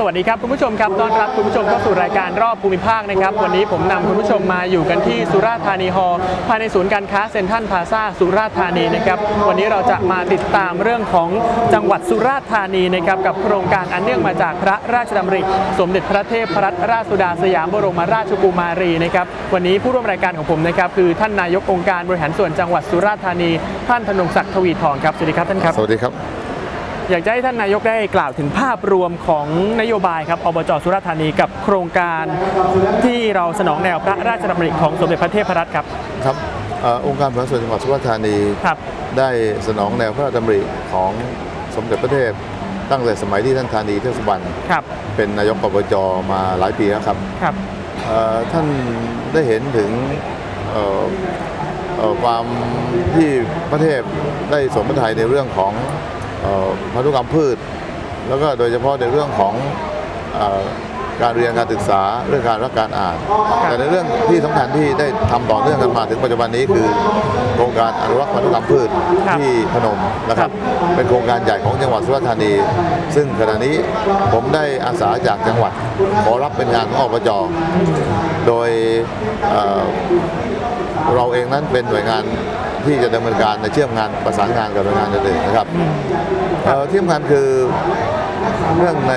สวัสดีครับคุณผู้ชมครับต้อนรับคุณผู้ชมเข้าสู่รายการรอบภูมิภาคนะครับ วันนี้ผมนำคุณผู้ชมมาอยู่กันที่สุราษฎร์ธานีฮอลล์ภายในศูนย์การค้าเซ็นทรัลพาซาสุราษฎร์ธานีนะครับวันนี้เราจะมาติดตามเรื่องของจังหวัดสุราษฎร์ธานีนะครับกับโครงการอันเนื่องมาจากพระราชดำริ สมเด็จพระเทพรัตนราชสุดาสยามบรมราชกุมารีนะครับวันนี้ผู้ร่วมรายการของผมนะครับคือท่านนายกองค์การบริหารส่วนจังหวัดสุราษฎร์ธานี ท่านธนงศักดิ์ทวีทองครับสวัสดีครับท่านครับสวัสดีครับ อยากจะให้ท่านนายกได้กล่าวถึงภาพรวมของนโยบายครับอบจสุราษฎร์ธานีกับโครงการที่เราสนองแนวพระราชดำริของสมเด็จพระเทพรัตน์ครับครับเอ่อองค์การบริหารส่วนจังหวัดสุราษฎร์ธานีครับได้สนองแนวพระราชดำริของสมเด็จพระเทพตั้งแต่สมัยที่ท่านธานีเทศบาลครับเป็นนายกอบจมาหลายปีแล้วครับครับเอ่อท่านได้เห็นถึงเอ่อเอ่อความที่พระเทพได้สมพระทัยในเรื่องของเอ่อ พันธุกรรมพืช แล้วก็โดยเฉพาะในเรื่องของเอ่อการเรียนการศึกษาเรื่องการรักการอ่าน แต่ในเรื่องที่สำคัญที่ได้ทำต่อเนื่องกันมาถึงปัจจุบันนี้คือโครงการอนุรักษ์พันธุกรรมพืชครับที่พนมนะครับ เป็นโครงการใหญ่ของจังหวัดสุราษฎร์ธานี ซึ่งขณะนี้ผมได้อาสาจากจังหวัด ขอรับเป็นงานของอบจโดยเอ่อเราเองนั้นเป็นหน่วยงาน ที่จะดำเนินการในเชื่อมงานประสานงานกับหน่วยงานอื่นๆนะครับเอ่อที่สำคัญคือเรื่องใน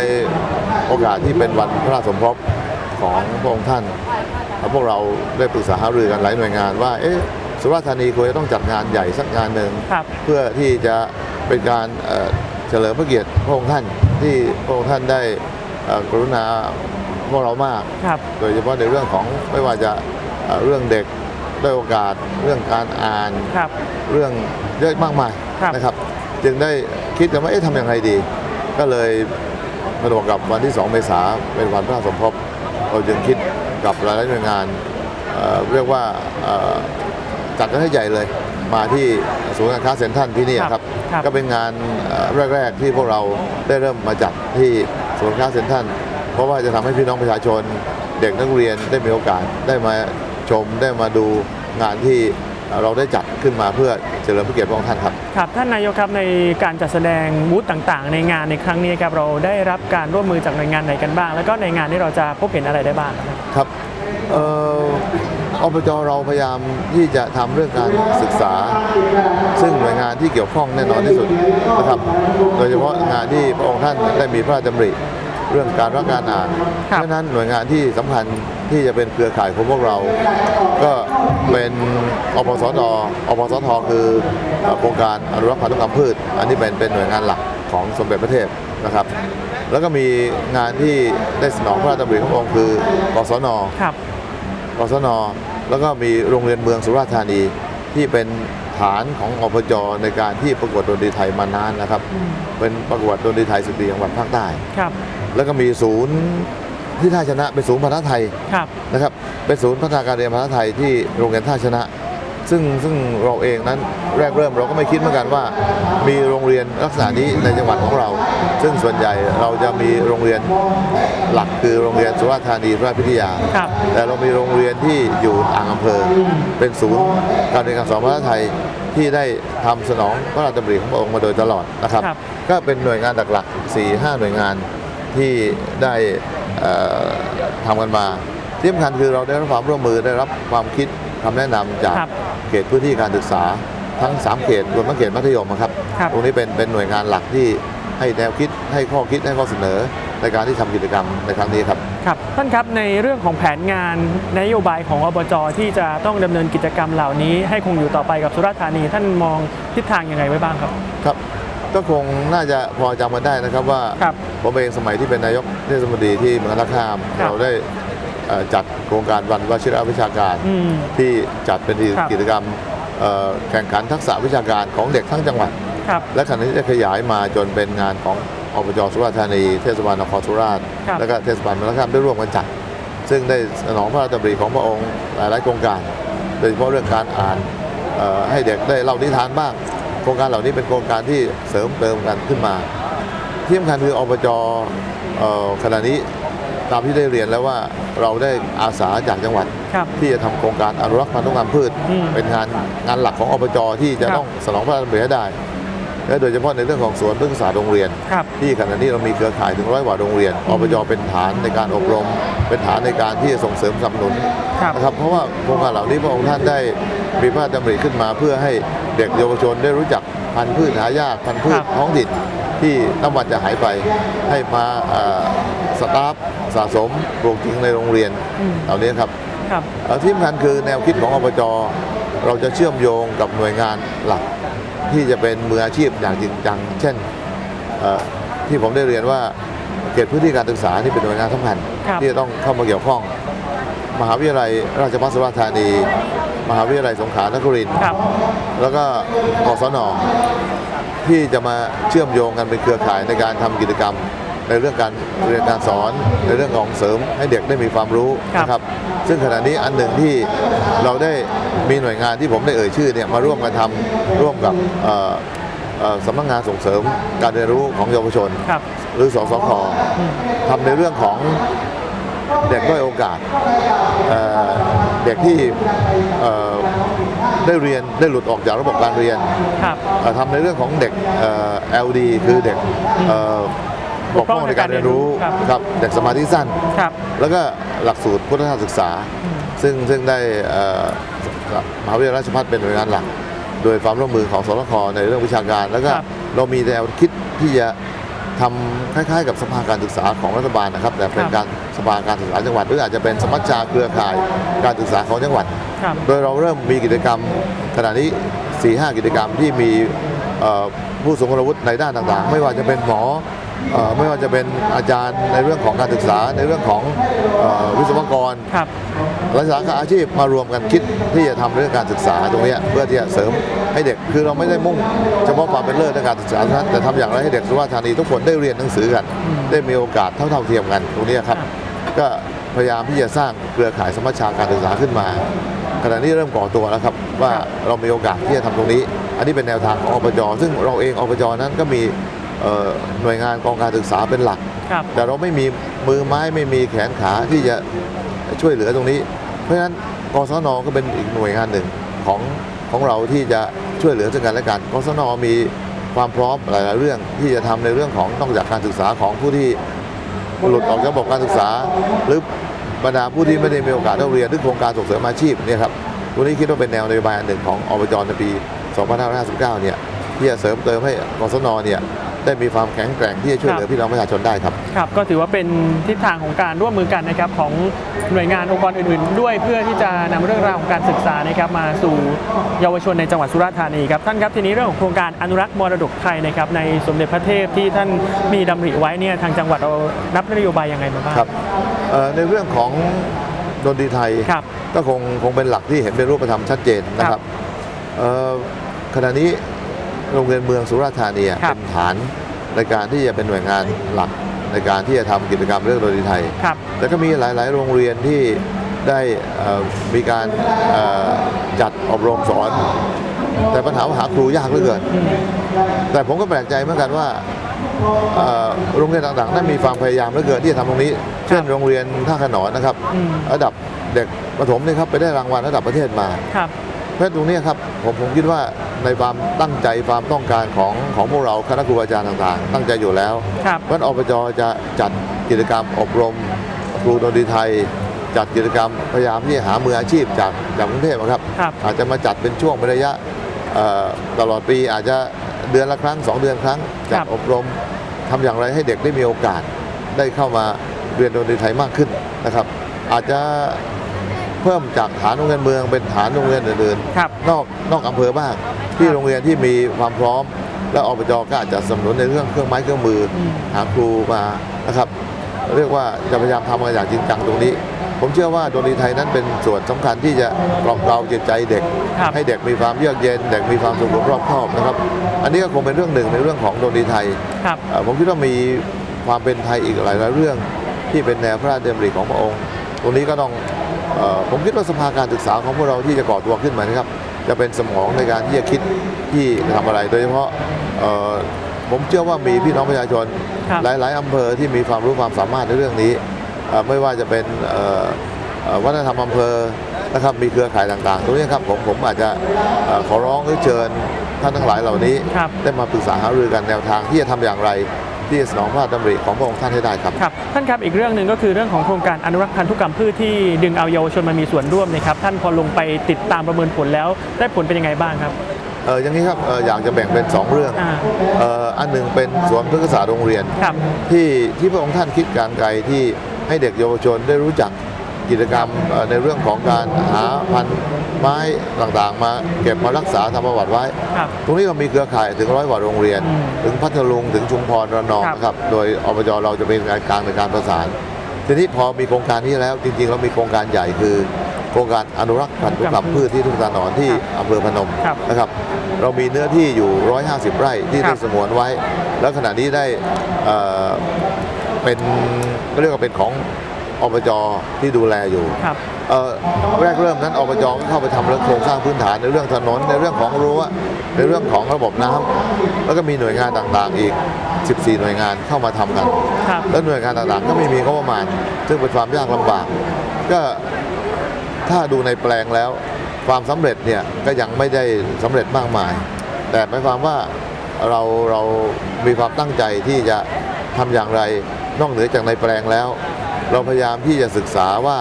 โอกาสที่เป็นวันพระราชสมภพของพระองค์ท่านเอ่อพวกเราได้ปรึกษาหารือกันหลายหน่วยงานว่าเอ๊ะสุราษฎร์ธานีควรจะต้องจัดงานใหญ่สักงานหนึ่งครับเพื่อที่จะเป็นการเอ่อเฉลิมพระเกียรติพระองค์ท่านที่พระองค์ท่านได้เอ่อกรุณาพวกเรามากครับโดยเฉพาะในเรื่องของไม่ว่าจะเอ่อเรื่องเด็กได้โอกาสเรื่องการอ่าน ครับ เรื่องเยอะมากมายครับ นะครับ จึงได้คิดกันว่าเอ๊ะทำอย่างไรดี ก็เลยมาตรงกับวันที่ 2 เมษาเป็นวันพระราชสมภพเราจึงคิดกับหลายๆหน่วยงานเอ่อเรียกว่าเอ่อจัดกันให้ใหญ่เลย มาที่ศูนย์การค้าเซ็นทรัลที่นี่ครับ ครับ ก็เป็นงานเอ่อแรก ๆ ที่พวกเราได้เริ่มมาจัดที่ศูนย์การค้าเซ็นทรัลเพราะว่าจะทำให้พี่น้องประชาชน เด็กนักเรียนได้มีโอกาสได้มา ชมได้มาดูงานที่เราได้จัดขึ้นมาเพื่อเฉลิมพระเกียรติพระองค์ท่านครับครับท่านนายกครับในการจัดแสดงบูธต่างๆ ในงานในครั้งนี้ครับเราได้รับการร่วมมือจากหน่วยงานไหนกันบ้าง แล้วก็ในงานนี้เราจะพบเห็นอะไรได้บ้างครับครับเอ่ออบจเราพยายามที่จะทำเรื่องการศึกษา ซึ่งหน่วยงานที่เกี่ยวข้องแน่นอนที่สุดนะครับ โดยเฉพาะงานที่พระองค์ท่านได้มีพระราชดำริเรื่องการรักการอ่านครับเพราะฉะนั้นหน่วยงานที่สำคัญ ที่จะเป็นเครือข่ายของพวกเรา ก็เป็นอปสตอปสทคือเอ่อโครงการอนุรักษ์พันธุกรรมพืช อันนี้เป็นเป็นหน่วยงานหลักของสมเด็จพระเทพนะครับ แล้วก็มีงานที่ได้สนองพระราชดำริของพระองค์คือกศนครับกศนแล้วก็มีโรงเรียนเมืองสุราษฎร์ธานีที่เป็นฐานของอพจในการที่ประกวดดนตรีไทยมานานนะครับ เป็นประกวดดนตรีไทยสุดดีจังหวัดภาคใต้ครับแล้วก็มีศูนย์ ที่ท่าชนะเป็นศูนย์ภาษาไทยครับ นะครับเป็นศูนย์พัฒนาการเรียนภาษาไทยที่โรงเรียนท่าชนะ ซึ่งซึ่งเราเองนั้นแรกเริ่มเราก็ไม่คิดเหมือนกันว่า มีโรงเรียนลักษณะนี้ในจังหวัดของเรา ซึ่งส่วนใหญ่เราจะมีโรงเรียนหลักคือโรงเรียนสุราษฎร์ธานีราชพิทยา ครับ แต่เรามีโรงเรียนที่อยู่อ่างอำเภอ เป็นศูนย์การเรียนการสอนภาษาไทยที่ได้ทำสนองพระราชดำริของพระองค์มาโดยตลอดนะครับ ครับ ก็เป็นหน่วยงานหลักๆ4 5 หน่วยงานที่ได้เอ่อ ทำกันมาที่สำคัญคือเราได้รับความร่วมมือได้รับความคิดคำแนะนำจากครับเขตพื้นที่การศึกษาทั้ง 3 เขตรวมทั้งเขตมัธยมอะครับครับตรงนี้เป็นเป็นหน่วยงานหลักที่ให้แนวคิดให้ข้อคิดให้ข้อเสนอในการที่ทำกิจกรรมในครั้งนี้ครับครับท่านครับในเรื่องของแผนงานนโยบายของอบจที่จะต้องดำเนินกิจกรรมเหล่านี้ ให้คงอยู่ต่อไปกับสุราษฎร์ธานีท่านมองทิศทางยังไงไว้บ้างครับครับ ก็คงน่าจะพอจำกันได้นะครับว่าครับผมเองสมัยที่เป็นนายกเทศมนตรีที่เมืองท่าข้าม ครับเราได้เอ่อจัดโครงการวันวชิรวิชาการอืมที่จัดเป็นครับ กิจกรรมเอ่อแข่งขันทักษะวิชาการของเด็กทั้งจังหวัด ครับ และขณะนี้ได้ขยายมาจนเป็นงานของอบจสุราษฎร์ธานี เทศบาลนครสุราษฎร์ครับ และก็เทศบาลเมืองท่าข้ามได้ร่วมกันจัด ซึ่งได้สนองพระราชดำริของพระองค์หลายๆโครงการ โดยเฉพาะเรื่องการอ่านเอ่อให้เด็กได้เล่านิทานบ้าง โครงการเหล่านี้เป็นโครงการที่เสริมเติมกันขึ้นมา ที่สำคัญคืออบจเอ่อขณะนี้ตามที่ได้เรียนแล้วว่าเราได้อาสาจากจังหวัดครับที่จะทำโครงการอนุรักษ์พันธุกรรมพืชอืมเป็นงานงานหลักของอบจที่จะครับต้องสนองพระราชดำริให้ได้ในและโดยเฉพาะในเรื่องของสวนพฤกษศาสตร์โรงเรียนครับที่ขณะนี้เรามีเครือข่ายถึงร้อยกว่าโรงเรียนอบจเป็นฐานในการอบรม เป็นฐานในการที่จะส่งเสริมสนับสนุนครับนะครับเพราะว่าโครงการเหล่านี้พระองค์ท่านได้ มีพระราชดำริขึ้นมาเพื่อให้เด็กเยาวชนได้รู้จักพันธุ์พืชหายากพันธุ์พืครัชบท้องถิ่นที่น้ำวันจะหายไปให้มาเอ่อสตาฟสะสมปลูกจริงในโรงเรียนอืมเหล่านี้ครับครับเอ่อที่สำคัญคือแนวคิดของอบจเราจะเชื่อมโยงกับหน่วยงานหลัก ที่จะเป็นมืออาชีพอย่างจริงจัง เช่นเอ่อที่ผมได้เรียนว่าเขตพื้นที่การศึกษาที่เป็นหน่วยงานสำคัญครับที่จะต้องเข้ามาเกี่ยวข้อง มหาวิทยาลัยราชภัฏสุราษฎร์ธานี มหาวิทยาลัยสงขลานครินทร์ครับ แล้วก็กศนที่จะมาเชื่อมโยงกันเป็นเครือข่ายในการทำกิจกรรม ในเรื่องการเรียนการสอนในเรื่องของเสริมให้เด็กได้มีความรู้ครับนะครับ ซึ่งขณะนี้อันหนึ่งที่เราได้มีหน่วยงานที่ผมได้เอ่ยชื่อเนี่ยมาร่วมกันทำร่วมกับเอ่อเอ่อสำนักงานส่งเสริมการเรียนรู้ของเยาวชนครับหรือสสคอืมทำในเรื่องของเด็กด้อยโอกาส เอ่อเด็กที่เอ่อได้เรียนได้หลุดออกจากระบบการเรียนครับเอ่อทำในเรื่องของเด็กเอ่อ LD คือเด็กเอ่อบกพร่องในการเรียนรู้ครับครับเด็กสมาธิสั้นครับแล้วก็หลักสูตรพุทธศาสตร์ศึกษาอืมซึ่งซึ่งได้เอ่อมหาวิทยาลัยราชภัฏเป็นหน่วยงานหลัก โดยความร่วมมือของสรคในเรื่องวิชาการ แล้วก็ครับเรามีแนวคิดที่จะ ทำคล้ายๆ กับสภาการศึกษาของรัฐบาลนะครับ แต่เป็นครับการสภาการศึกษาจังหวัด หรืออาจจะเป็นสมัชชาเครือข่ายการศึกษาของจังหวัดครับโดยเราเริ่มมีกิจกรรมขณะนี้4-5 กิจกรรมที่มีเอ่อผู้ทรงคุณวุฒิในด้านต่างๆ ไม่ว่าจะเป็นหมอเอ่อ ไม่ว่าจะเป็นอาจารย์ในเรื่องของการศึกษาในเรื่องของเอ่อวิศวกรครับและสาขาอาชีพมารวมกันคิดที่จะทำเรื่องการศึกษาตรงเนี้ยเพื่อที่จะเสริมให้เด็กคือเราไม่ได้มุ่งเฉพาะความเป็นเลิศในการศึกษาเท่านั้นแต่ทำอย่างไรให้เด็กสุราษฎร์ธานีทุกคนได้เรียนหนังสือกันอืมได้มีโอกาสเท่าๆเทียมกันตรงเนี้ยครับครับ ก็พยายามที่จะสร้างเครือข่ายสมัชชาการศึกษาขึ้นมาขณะนี้เริ่มก่อตัวแล้วครับว่าเรามีโอกาสที่จะทำตรงนี้ อันนี้เป็นแนวทางของอบจซึ่งเราเองอบจนั้นก็มีเอ่อ หน่วยงานกองการศึกษาเป็นหลักครับแต่เราไม่มีมือไม้ไม่มีแขนขาที่จะช่วยเหลือตรงนี้ เพราะฉะนั้นกศนก็เป็นอีกหน่วยงานหนึ่งของของเราที่จะช่วยเหลือซึ่งกันและกันกศนมีความพร้อมหลาย ๆ เรื่องที่จะทำในเรื่องของนอกจากการศึกษาของผู้ที่หลุดออกจากระบบการศึกษา หรือบรรดาผู้ที่ไม่ได้มีโอกาสได้เรียนหรือโครงการส่งเสริมอาชีพเนี่ยครับตัวนี้คิดว่าเป็นแนวนโยบายอันหนึ่งของอบจในปี 2559 เนี่ยที่จะเสริมเติมให้กศนเนี่ย ได้มีความแข็งแกร่งที่จะช่วยเหลือพี่น้องประชาชนได้ครับครับ ก็ถือว่าเป็นทิศทางของการร่วมมือกันนะครับของหน่วยงานองค์กรอื่น ๆ ด้วยเพื่อที่จะนำเรื่องราวของการศึกษานะครับมาสู่เยาวชนในจังหวัดสุราษฎร์ธานีครับท่านครับทีนี้เรื่องของโครงการอนุรักษ์มรดกไทยนะครับในสมเด็จพระเทพที่ท่านมีดำริไว้เนี่ยทางจังหวัดเรารับนโยบายยังไงมาบ้างครับเอ่อในเรื่องของดนตรีไทยครับก็คงคงเป็นหลักที่เห็นเป็นรูปธรรมชัดเจนนะคครัรับบเอ่อขณะนี้ โรงเรียนเมืองสุราษฎร์ธานีครับเป็นฐานในการที่จะเป็นหน่วยงานหลักในการที่จะทำกิจกรรมเรื่องดนตรีไทยครับแต่ก็มีหลาย ๆ โรงเรียนที่ได้เอ่อมีการเอ่อจัดอบรมสอน แต่ปัญหาว่าหาครูยากเหลือเกินอืมแต่ผมก็แปลกใจเหมือนกันว่าเอ่อโรงเรียนต่างๆนั้นมีความพยายามเหลือเกินที่จะทำตรงนี้ เช่นโรงเรียนท่าขนอนนะครับอืมระดับเด็กประถมนี่ครับไปได้รางวัลระดับประเทศมาค รับเพราะฉะนั้นตรงเนี้ยครับผมผมคิดว่าในความตั้งใจความต้องการของของพวกเราคณะครูอาจารย์ต่างๆ ตั้งใจอยู่แล้ว ครับ เพราะฉะนั้นอบจจะจัดกิจกรรมอบรมครูดนตรีไทย จัดกิจกรรมพยายามที่จะหามืออาชีพจากจากกรุงเทพนะครับ ครับ อาจจะมาจัดเป็นช่วงเป็นระยะเอ่อตลอดปีอาจจะเดือนละครั้งสองเดือนครั้งจัครัดบอบรมทำอย่างไรให้เด็กได้มีโอกาส ได้เข้ามาเรียนดนตรีไทยมากขึ้นนะครับ อาจจะ เพิ่มจากฐานโรงเรียนเมืองเป็นฐานโรงเรียนอื่นครับ ๆนอกนอกอำเภอบ้างที่โรงเรียนที่มีความพร้อม และอบจก็อาจจะสนับสนุนในเรื่องเครื่องไม้เครื่องมืออม หาครูมานะครับ เรียกว่าจะพยายามทำกันอย่างจริงจังตรงนี้ ผมเชื่อว่าดนตรีไทยนั้นเป็นส่วนสำคัญที่จะกล่อมเกลาจิตใจเด็ก ครับ ให้เด็กมีความเยือกเย็น เด็กมีความสุขรอบครอบนะครับ อันนี้ก็คงเป็นเรื่องหนึ่งในเรื่องของดนตรีไทย ครับ เอ่อผมคิดว่ามีความเป็นไทยอีกหลายๆเรื่องที่เป็นแนวพระราชดำริของพระองค์ ตรงนี้ก็ต้องเออ ผมคิดว่าสภาการศึกษาของพวกเราที่จะก่อตัวขึ้นมานะครับ จะเป็นสมองในการที่จะคิดที่จะทำอะไร โดยเฉพาะเอ่อผมเชื่อว่ามีพี่น้องประชาชนครับหลาย ๆอำเภอที่มีความรู้ความสามารถในเรื่องนี้เอ่อไม่ว่าจะเป็นเอ่อเอ่อวัฒนธรรมอำเภอนะครับมีเครือข่ายต่างๆตรงนี้ครับผมผมอาจจะเอ่อขอร้องหรือเชิญท่านทั้งหลายเหล่านี้ครับได้มาปรึกษาหารือกันแนวทางที่จะทำอย่างไร ที่จะสนองพระราชดำริของพระองค์ท่านให้ได้ครับครับ ท่านครับอีกเรื่องหนึ่งก็คือเรื่องของโครงการอนุรักษ์พันธุกรรมพืชที่ดึงเอาเยาวชนมามีส่วนร่วมนะครับท่านพอลงไปติดตามประเมินผลแล้วได้ผลเป็นยังไงบ้างครับเอออย่างนี้ครับเอออยากจะแบ่งเป็น 2 เรื่องอ่าเอออันหนึ่งเป็นสวนพฤกษศาสตร์โรงเรียนครับที่ที่พระองค์ท่านคิดการไกลที่ให้เด็กเยาวชนได้รู้จัก กิจกรรมเอ่อในเรื่องของการหาพันธุ์ไม้ต่างๆ มาเก็บมารักษาทำประวัติไว้ครับตรงนี้เรามีเครือข่ายถึงร้อยกว่าโรงเรียนอืมถึงพัทลุงถึงชุมพรระนองครับนะครับ โดยอบจเราจะเป็นงานกลางในการประสาน ทีนี้พอมีโครงการนี้แล้วจริงๆเรามีโครงการใหญ่คือโครงการอนุรักษ์พันธุกรรมพืชที่ทุ่งตาหนอนที่อำเภอพนมครับนะครับ เรามีเนื้อที่อยู่ 150 ไร่ที่ครัได้บสงวนไว้ แล้วขณะนี้ได้เอ่อเป็นก็เรียกว่าเป็นของ อบจที่ดูแลอยู่ครับเอ่อแรกเริ่มนั้นอบจก็เข้าไปทำเรื่องโครงสร้างพื้นฐานในเรื่องถนนในเรื่องของรั้วในเรื่องของระบบน้ำแล้วก็มีหน่วยงานต่างๆอีก 14 หน่วยงานเข้ามาทำกันครับแล้วหน่วยงานต่างๆ ก็ไม่มีงบประมาณ ซึ่งเป็นความยากลำบาก ก็ถ้าดูในแปลงแล้ว ความสำเร็จเนี่ยก็ยังไม่ได้สำเร็จมากมาย แต่หมายความว่าเราเรามีความตั้งใจที่จะทำอย่างไรนอกเหนือจากในแปลงแล้ว เราพยายามที่จะศึกษาว่า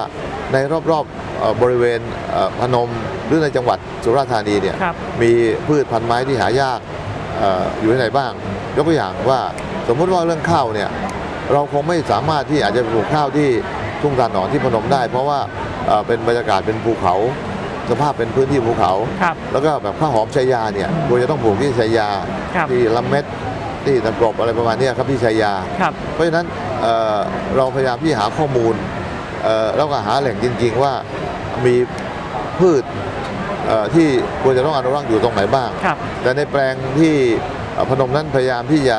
ในรอบๆเอ่อบริเวณเอ่อพนมหรือในจังหวัดสุราษฎร์ธานีเนี่ยครับมีพืชพันธุ์ไม้ที่หายากเอออยู่ที่ไหนบ้าง ยกตัวอย่างว่าสมมุติว่าเรื่องข้าวเนี่ยเราคงไม่สามารถที่อาจจะปลูกข้าวที่ทุ่งตาหนอนที่พนมได้ เพราะว่าเอ่อเป็นบรรยากาศเป็นภูเขา สภาพเป็นพื้นที่ภูเขาครับแล้วก็แบบข้าวหอมชายาเนี่ยควรจะต้องปลูกที่ชายาครับที่ลำเม็ดที่ตะกรบอะไรประมาณเนี้ยครับที่ชายาครับเพราะฉะนั้น เอ่อเราพยายามที่หาข้อมูลเอ่อแล้วก็หาแหล่งจริง ๆ ว่ามีพืชเอ่อที่ควรจะต้องอนุรักษ์อยู่ตรงไหนบ้างครับแต่ในแปลงที่เอ่อพนมนั้นพยายามที่จะ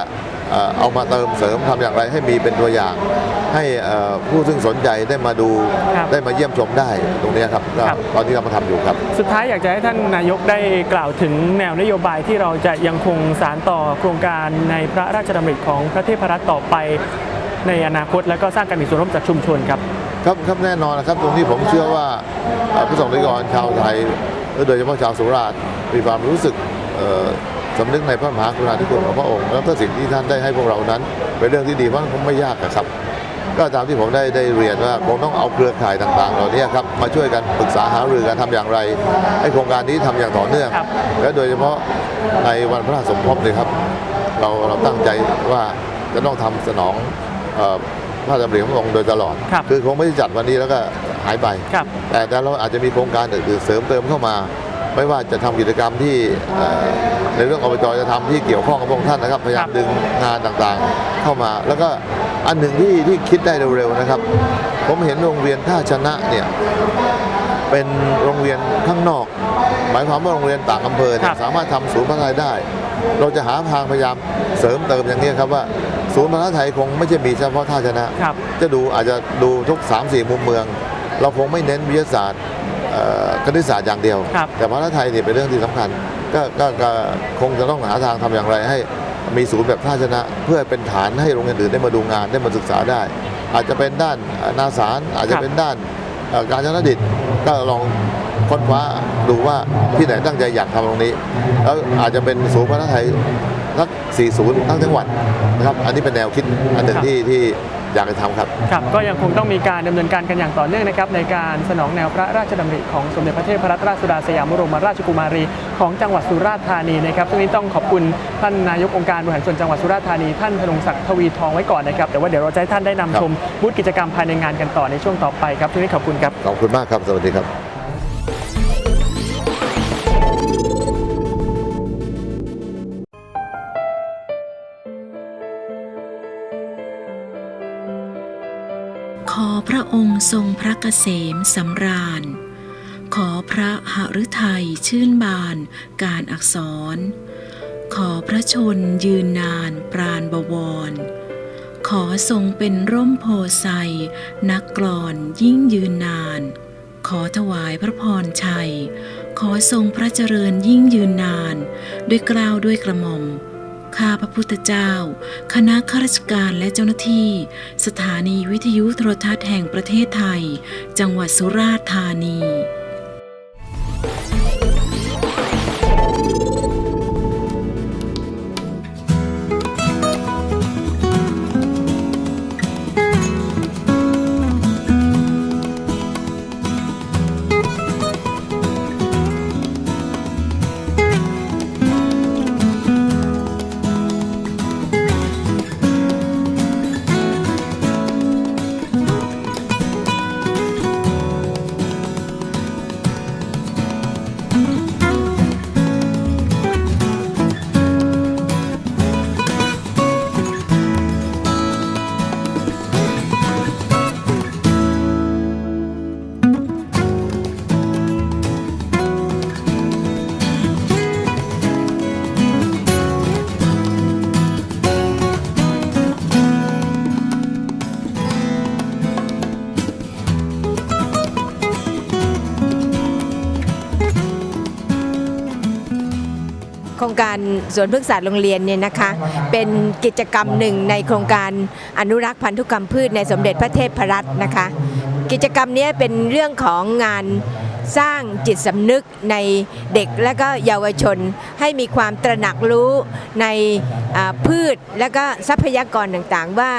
เอ่อเอามาเติมเสริมทำอย่างไรให้มีเป็นตัวอย่าง ให้เอ่อผู้ซึ่งสนใจได้มาดูครับได้มาเยี่ยมชมได้ตรงเนี้ยครับก็ครับตอนที่เรามาทำอยู่ครับ สุดท้ายอยากจะให้ท่านนายกได้กล่าวถึงแนวนโยบายที่เราจะยังคงสารต่อโครงการในพระราชดำริของพระเทพรัตน์ต่อไป ในอนาคต แล้วก็สร้างการมีส่วนร่วมจากชุมชนครับครับครับแน่นอนนะครับตรงนี้ผมเชื่อว่าเอ่อผู้ส่งนิกรชาวไทยและโดยเฉพาะชาวสุราษฎร์มีความรู้สึกเอ่อสำนึกในพระมหากรุณาธิคุณของพระองค์แล้วก็สิ่งที่ท่านได้ให้พวกเรานั้น เป็นเรื่องที่ดีเพราะมันคงไม่ยากอะครับ ก็ตามที่ผมได้ได้เรียนว่าคงต้องเอาเครือข่ายต่างๆ เหล่านี้ครับมาช่วยกันปรึกษาหารือกันทำอย่างไรให้โครงการนี้ทำอย่างต่อเนื่องครับและโดยเฉพาะในวันพระราชสมภพเลยครับ เราเราตั้งใจว่าจะต้องทำสนอง เอ่อพระดำริของพระองค์โดยตลอดครับคือคงไม่ได้จัดวันนี้แล้วก็หายไปครับแต่แต่เราอาจจะมีโครงการอื่นๆเสริมเติมเข้ามา ไม่ว่าจะทำกิจกรรมที่เอ่อในเรื่องอบจจะทำที่เกี่ยวข้องกับพระองค์ท่านนะครับ พยายามดึงงานต่างๆเข้ามา แล้วก็อันหนึ่งที่ที่คิดได้เร็วๆนะครับ ผมเห็นโรงเรียนท่าชนะเนี่ยเป็นโรงเรียนข้างนอก หมายความว่าโรงเรียนต่างอำเภอเนี่ครัยบสามารถทำศูนย์พัฒนาได้ เราจะหาทางพยายามเสริมเติมอย่างนี้ครับว่า ศูนย์พัฒนาไทยคงไม่ใช่มีเฉพาะท่าชนะ ครับ จะดูอาจจะดูทุก 3 4 มุมเมือง เราคงไม่เน้นวิทยาศาสตร์เอ่อคณิตศาสตร์อย่างเดียว ครับ แต่ภาษาไทยเนี่ยเป็นเรื่องที่สำคัญก็ก็ก็คงจะต้องหาทางทำอย่างไรให้มีศูนย์แบบท่าชนะ เพื่อเป็นฐานให้โรงเรียนอื่นได้มาดูงานได้มาศึกษาได้ อาจจะเป็นด้านเอ่อนาสารอาจจะเป็นด้านเอ่อการชนดิตก็ลองค้นคว้าดูว่าที่ไหนตั้งใจอยากทำตรงนี้ แล้วอาจจะเป็นศูนย์ภาษาไทยสัก 40 ทั้งจังหวัดนะครับ อันนี้เป็นแนวคิดอันหนึ่งที่ที่อยากจะทำครับ ครับก็ยังคงต้องมีการดำเนินการกันอย่างต่อเนื่องนะครับในการสนองแนวพระราชดำริของสมเด็จพระเทพรัตนราชสุดาสยามบรมราชกุมารี ของจังหวัดสุราษฎร์ธานีนะครับซึ่งนี้ต้องขอบคุณท่านนายกองค์การบริหารส่วนจังหวัดสุราษฎร์ธานีท่านธนงศักดิ์ทวีทองไว้ก่อนนะครับแต่ว่าเดี๋ยวเราจะให้ท่านได้นำครับชมบูธกิจกรรมภายในงานกันต่อในช่วงต่อไปครับทีนี้ขอบคุณครับขอบคุณมากครับสวัสดีครับ องค์ทรงพระเกษมสำราญ ขอพระหฤทัยชื่นบานการอักษร ขอพระชนยืนนานปราณบวร ขอทรงเป็นร่มโพไซนักกลอนยิ่งยืนนาน ขอถวายพระพรชัย ขอทรงพระเจริญยิ่งยืนนาน ด้วยกล้าวด้วยกระหม่อม ข้าพระพุทธเจ้า คณะข้าราชการและเจ้าหน้าที่ สถานีวิทยุโทรทัศน์แห่งประเทศไทย จังหวัดสุราษฎร์ธานี รงการสวนพฤกษศาสตร์โรงเรียนเนี่ยนะคะ เป็นกิจกรรมหนึ่งในโครงการอนุรักษ์พันธุกรรมพืชในสมเด็จพระเทพรัตน์นะคะ กิจกรรมนี้เป็นเรื่องของงานสร้างจิตสำนึกในเด็กและก็เยาวชน ให้มีความตระหนักรู้ในพืชและก็ทรัพยากรต่างๆ ว่า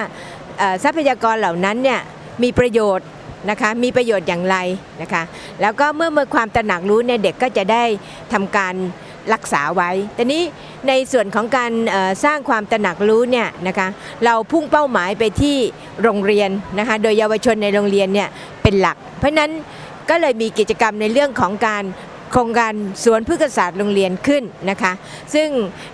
ทรัพยากรเหล่านั้นเนี่ยมีประโยชน์นะคะมีประโยชน์อย่างไรนะคะแล้วก็เมื่อมีความตระหนักรู้เนี่ยเด็กก็จะได้ทำการ รักษาไว้ แต่นี้ในส่วนของการสร้างความตระหนักรู้เนี่ยนะคะเราพุ่งเป้าหมายไปที่โรงเรียนนะคะโดยเยาวชนในโรงเรียนเนี่ยเป็นหลัก เพราะนั้นก็เลยมีกิจกรรมในเรื่องของการโครงการสวนพฤกษศาสตร์โรงเรียนขึ้นนะคะ ซึ่ง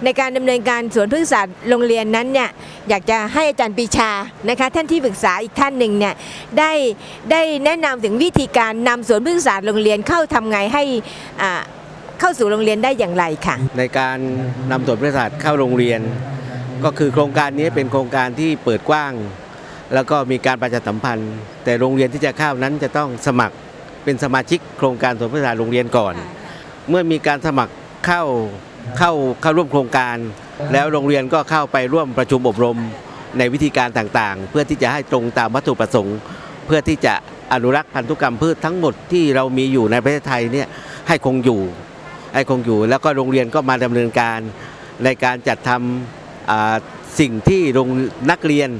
ในการดำเนินการสวนพฤกษศาสตร์โรงเรียนนั้นเนี่ยอยากจะให้อาจารย์ปีชานะคะท่านที่ปรึกษาอีกท่านหนึ่งเนี่ยได้ได้แนะนำถึงวิธีการนำสวนพฤกษศาสตร์โรงเรียนเข้าทำไงให้อ่า เข้าสู่โรงเรียนได้อย่างไรค่ะ ในการนำสวนพฤกษศาสตร์เข้าโรงเรียน ก็คือโครงการนี้เป็นโครงการที่เปิดกว้าง แล้วก็มีการประชาสัมพันธ์ แต่โรงเรียนที่จะเข้านั้นจะต้องสมัครเป็นสมาชิกโครงการสวนพฤกษศาสตร์โรงเรียนก่อน เมื่อมีการสมัครเข้าเข้าเข้าร่วมโครงการ แล้วโรงเรียนก็เข้าไปร่วมประชุมอบรมในวิธีการต่างๆ เพื่อที่จะให้ตรงตามวัตถุประสงค์ เพื่อที่จะอนุรักษ์พันธุกรรมพืชทั้งหมดที่เรามีอยู่ในประเทศไทยเนี่ยให้คงอยู่ ให้คงอยู่ แล้วก็โรงเรียนก็มาดำเนินการในการจัดทำอ่าสิ่งที่โรงนักเรียน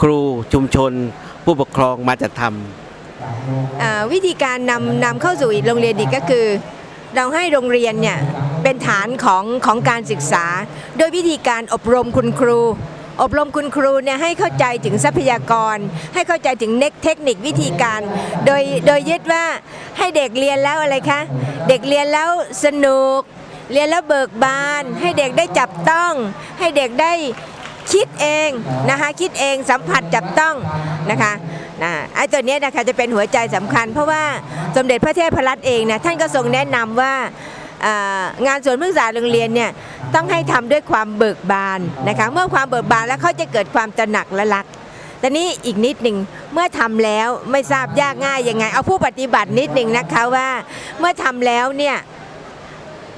ครูชุมชน ผู้ปกครองมาจัดทำอ่าวิธีการนำนำเข้าสู่โรงเรียนอีกก็คือ เราให้โรงเรียนเนี่ยเป็นฐานของของการศึกษา โดยวิธีการอบรมคุณครู อบรมคุณครูเนี่ยให้เข้าใจถึงทรัพยากร ให้เข้าใจถึงเน็กเทคนิควิธีการ โดยโดยยึดว่าให้เด็กเรียนแล้วอะไรคะ เด็กเรียนแล้วสนุก เรียนแล้วเบิกบาน ให้เด็กได้จับต้อง ให้เด็กได้คิดเองนะคะคิดเองสัมผัสจับต้องนะคะนะไอ้ตัวเนี้ยนะคะจะเป็นหัวใจสำคัญ เพราะว่าสมเด็จพระเทพรัตน์เองนะท่านก็ทรงแนะนำว่าอ่างานสวนพฤกษศาสตร์โรงเรียนเนี่ย ต้องให้ทำด้วยความเบิกบานนะคะ เมื่อความเบิกบานแล้วเขาจะเกิดความตระหนักและรักแต่นี้อีกนิดหนึ่งเมื่อทำแล้วไม่ทราบยากง่ายยังไง เอาผู้ปฏิบัตินิดหนึ่งนะคะว่า เมื่อทำแล้วเนี่ย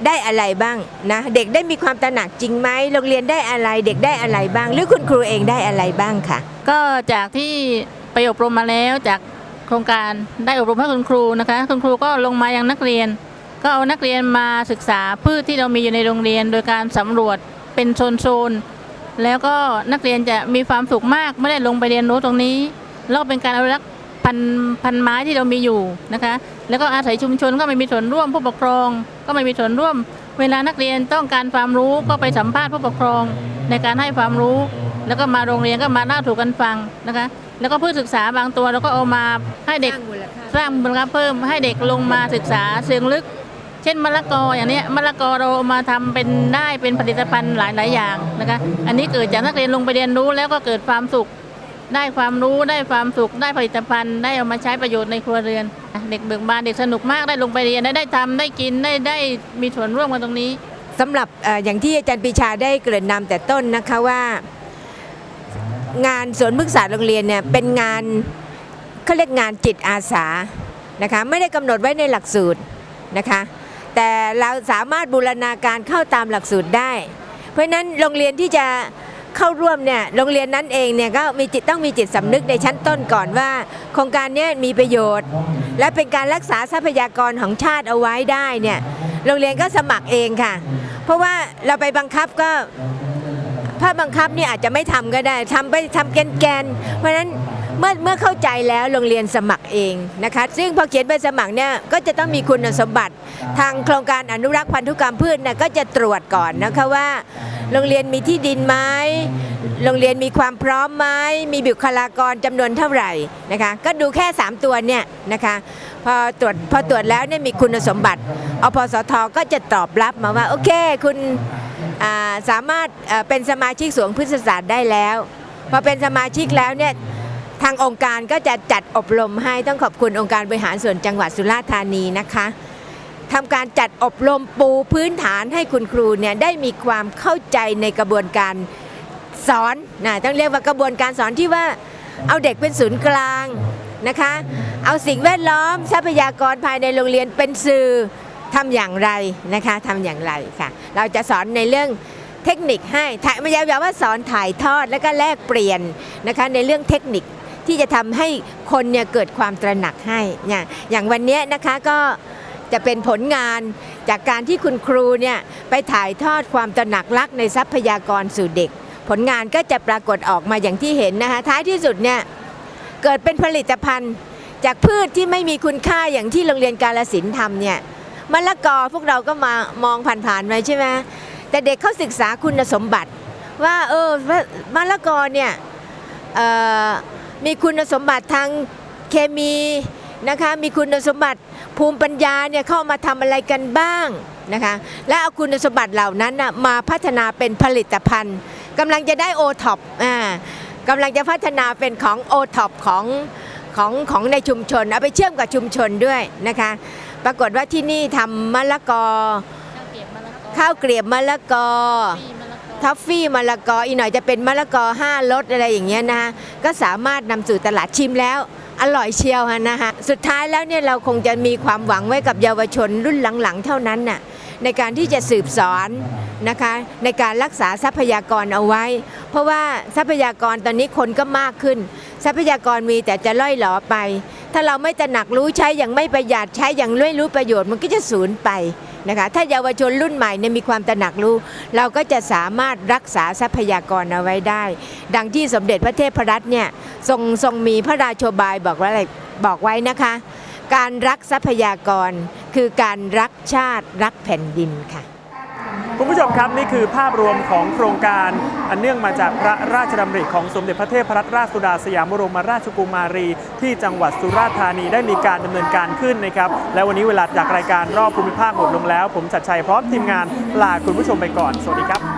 ได้อะไรบ้างนะเด็กได้มีความตระหนักจริงไหมโรงเรียนได้อะไรเด็กได้อะไรบ้าง หรือคุณครูเองได้อะไรบ้างค่ะก็จากที่ไปอบรมมาแล้วจากโครงการได้อบรมให้คุณครูนะคะ คุณครูก็ลงมายังนักเรียน ก็เอานักเรียนมาศึกษาพืชที่เรามีอยู่ในโรงเรียน โดยการสำรวจเป็นโซนๆแล้วก็นักเรียนจะมีความสุขมากไม่ได้ลงไปเรียนรู้ตรงนี้แล้วเป็นการอนุรักษ์พันพันไม้ที่เรามีอยู่นะคะ แล้วก็อาศัยชุมชนก็ไม่มีส่วนร่วมผู้ปกครอง ก็ไม่มีส่วนร่วม เวลานักเรียนต้องการความรู้ก็ไปสัมภาษณ์ผู้ปกครอง ในการให้ความรู้ แล้วก็มาโรงเรียนก็มาเล่าถูกกันฟังนะคะ แล้วก็พื่อศึกษาบางตัวเราก็เอามาให้เด็กสร้างมูลค่าเพิ่มให้เด็กลงมาศึกษาเชิงลึก เช่นมะละกออย่างเนี้ยมะละกอเราเอามาทำเป็นได้เป็นผลิตภัณฑ์หลาย ๆ อย่างนะคะ อันนี้เกิดจากนักเรียนลงไปเรียนรู้แล้วก็เกิดความสุข ได้ความรู้ได้ความสุข ได้ผลิตภัณฑ์ได้เอามาใช้ประโยชน์ในครัวเรือน เด็กเบิกบานเด็กสนุกมากได้ลงไปเรียนได้ได้ทำได้กินได้ได้มีส่วนร่วมกันตรงนี้สำหรับอย่างที่อาจารย์ปีชาได้เกริ่นนำแต่ต้นนะคะว่า งานสวนพฤกษศาสตร์โรงเรียนเนี่ยเป็นงานเขาเรียกงานจิตอาสานะคะไม่ได้กำหนดไว้ในหลักสูตรนะคะ แต่เราสามารถบูรณาการเข้าตามหลักสูตรได้ เพราะฉะนั้นโรงเรียนที่จะเข้าร่วมเนี่ยโรงเรียนนั้นเองเนี่ยก็มีจิตต้องมีจิตสำนึกในชั้นต้นก่อนว่า โครงการนี้มีประโยชน์ และเป็นการรักษาทรัพยากรของชาติเอาไว้ได้เนี่ยโรงเรียนก็สมัครเองค่ะ เพราะว่าเราไปบังคับก็ถ้าบังคับเนี่ยอาจจะไม่ทำก็ได้ทำไปทำแกนๆเพราะฉะนั้น เมื่อเมื่อเข้าใจแล้วโรงเรียนสมัครเองนะคะซึ่งพอเขียนใบสมัครเนี่ยก็จะต้องมีคุณสมบัติทางโครงการอนุรักษ์พันธุกรรมพืชนะก็จะตรวจก่อนนะคะว่า โรงเรียนมีที่ดินไหมโรงเรียนมีความพร้อมไหมมีบุคลากรจำนวนเท่าไหร่นะคะก็ดูแค่ 3 ตัวเนี่ยนะคะพอตรวจพอตรวจแล้วเนี่ยมีคุณสมบัติอพสทก็จะตอบรับมาว่าโอเคคุณอ่าสามารถเอ่อเป็นสมาชิกสวนพฤกษศาสตร์ได้แล้วพอเป็นสมาชิกแล้วเนี่ย ทางองค์การก็จะจัดอบรมให้ต้องขอบคุณองค์การบริหารส่วนจังหวัดสุราษฎร์ธานีนะคะทำการจัดอบรมปูพื้นฐานให้คุณครูเนี่ยได้มีความเข้าใจในกระบวนการสอนนะต้องเรียกว่ากระบวนการสอนที่ว่าเอาเด็กเป็นศูนย์กลางนะคะ เอาสิ่งแวดล้อมทรัพยากรภายในโรงเรียนเป็นสื่อทำอย่างไรนะคะทำอย่างไรค่ะ เราจะสอนในเรื่องเทคนิคให้ถ่ายไม่ใช่ว่าสอนถ่ายทอดแล้วก็แลกเปลี่ยนนะคะในเรื่องเทคนิค ที่จะทำให้คนเนี่ยเกิดความตระหนักให้เนี่ยอย่างวันนี้นะคะก็จะเป็นผลงานจากการที่คุณครูเนี่ยไปถ่ายทอดความตระหนักรักในทรัพยากรสู่เด็ก ผลงานก็จะปรากฏออกมาอย่างที่เห็นนะคะท้ายที่สุดเนี่ยเกิดเป็นผลิตภัณฑ์ จากพืชที่ไม่มีคุณค่าอย่างที่โรงเรียนกาลสินทำเนี่ยมะละกอพวกเราก็มามองผ่านๆไปใช่ไหมแต่เด็กเขาศึกษาคุณสมบัติว่าเออมะละกอเนี่ยเอ่อ มีคุณสมบัติทางเคมีนะคะมีคุณสมบัติภูมิปัญญาเนี่ยเข้ามาทำอะไรกันบ้างนะคะและเอาคุณสมบัติเหล่านั้นนะมาพัฒนาเป็นผลิตภัณฑ์กำลังจะได้โอท็อปอ่ากำลังจะพัฒนาเป็นของโอท็อปของของของในชุมชน เอาไปเชื่อมกับชุมชนด้วยนะคะ ปรากฏว่าที่นี่ทำมะละกอข้าวเกลียบมะละกอ ทัฟฟี่มะละกออีกหน่อยจะเป็นมะละกอ5รสอะไรอย่างเงี้ยนะคะก็สามารถนำสู่ตลาดชิมแล้วอร่อยเชียวฮะนะคะสุดท้ายแล้วเนี่ยเราคงจะมีความหวังไว้กับเยาวชนรุ่นหลังๆ เท่านั้นน่ะในการที่จะสืบสอนนะคะในการรักษาทรัพยากรเอาไว้ เพราะว่าทรัพยากรตอนนี้คนก็มากขึ้น ทรัพยากรมีแต่จะล่อยหลอไป ถ้าเราไม่ตระหนักรู้ใช้อย่างไม่ประหยัดใช้อย่างไม่รู้ประโยชน์มันก็จะสูญไป นะคะถ้าเยาวชนรุ่นใหม่เนี่ยมีความตระหนักรู้ เราก็จะสามารถรักษาทรัพยากรเอาไว้ได้ ดังที่สมเด็จพระเทพรัตน์เนี่ยทรงทรงมีพระราโชบายบอกว่าอะไรบอกไว้นะคะ การรักทรัพยากรคือการรักชาติรักแผ่นดินค่ะ คุณผู้ชมครับนี่คือภาพรวมของโครงการอันเนื่องมาจากพระราชดำริของสมเด็จพระเทพรัตนราชสุดาสยามบรมราชกุมารี ที่จังหวัดสุราษฎร์ธานีได้มีการดำเนินการขึ้นนะครับและวันนี้เวลาจากรายการรอบภูมิภาคหมดลงแล้ว ผมชัดชัยพร้อมทีมงานลาคุณผู้ชมไปก่อน สวัสดีครับ